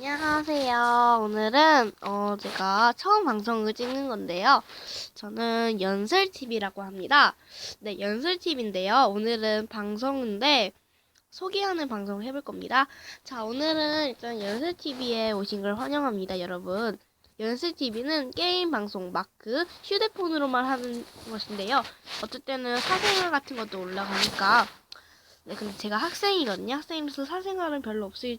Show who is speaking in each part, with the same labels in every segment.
Speaker 1: 안녕하세요. 오늘은 어 제가 처음 방송을 찍는 건데요. 저는 연설TV라고 합니다. 네, 연설TV인데요. 오늘은 방송인데 소개하는 방송을 해볼 겁니다. 자, 오늘은 일단 연설TV에 오신 걸 환영합니다, 여러분. 연설TV는 게임 방송 마크 휴대폰으로만 하는 것인데요. 어떨 때는 사생활 같은 것도 올라가니까 네, 근데 제가 학생이거든요. 학생이라서 사생활은 별로 없을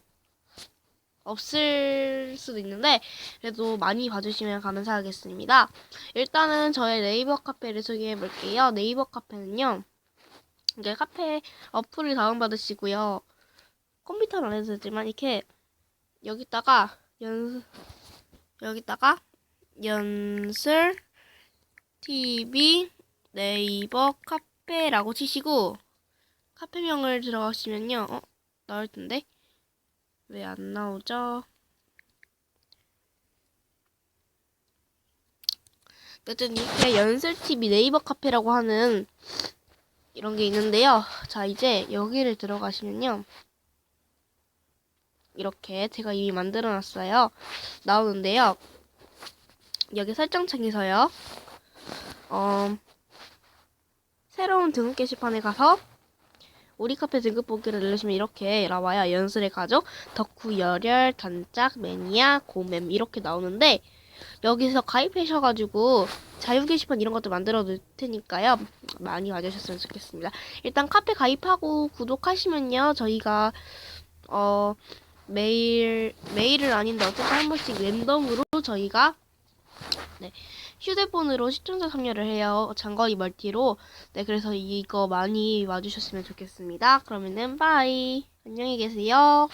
Speaker 1: 없을 수도 있는데 그래도 많이 봐주시면 감사하겠습니다. 일단은 저의 네이버 카페를 소개해 볼게요. 네이버 카페는요. 이게 카페 어플을 다운받으시고요. 컴퓨터는 안 해도 되지만 이렇게 여기다가 연 여기다가 연슬 TV 네이버 카페라고 치시고 카페명을 들어가시면요. 어? 나올 텐데. 왜 안 나오죠? 어쨌든 이렇게 연설TV 네이버 카페라고 하는 이런 게 있는데요. 자, 이제 여기를 들어가시면요. 이렇게 제가 이미 만들어 놨어요. 나오는데요. 여기 설정창에서요. 어, 새로운 등급 게시판에 가서 우리 카페 등급 보기를 누르시면 이렇게 나와요. 연슬의 가족, 덕후, 열혈, 단짝, 매니아, 고맴 이렇게 나오는데 여기서 가입하셔가지고 자유 게시판 이런 것도 만들어 놓을 테니까요. 많이 와주셨으면 좋겠습니다. 일단 카페 가입하고 구독하시면요. 저희가 어 매일 매일은 아닌데 어쨌든 한 번씩 랜덤으로 저희가 네 휴대폰으로 시청자 참여를 해요. 장거리 멀티로. 네, 그래서 이거 많이 와주셨으면 좋겠습니다. 그러면은 바이. 안녕히 계세요.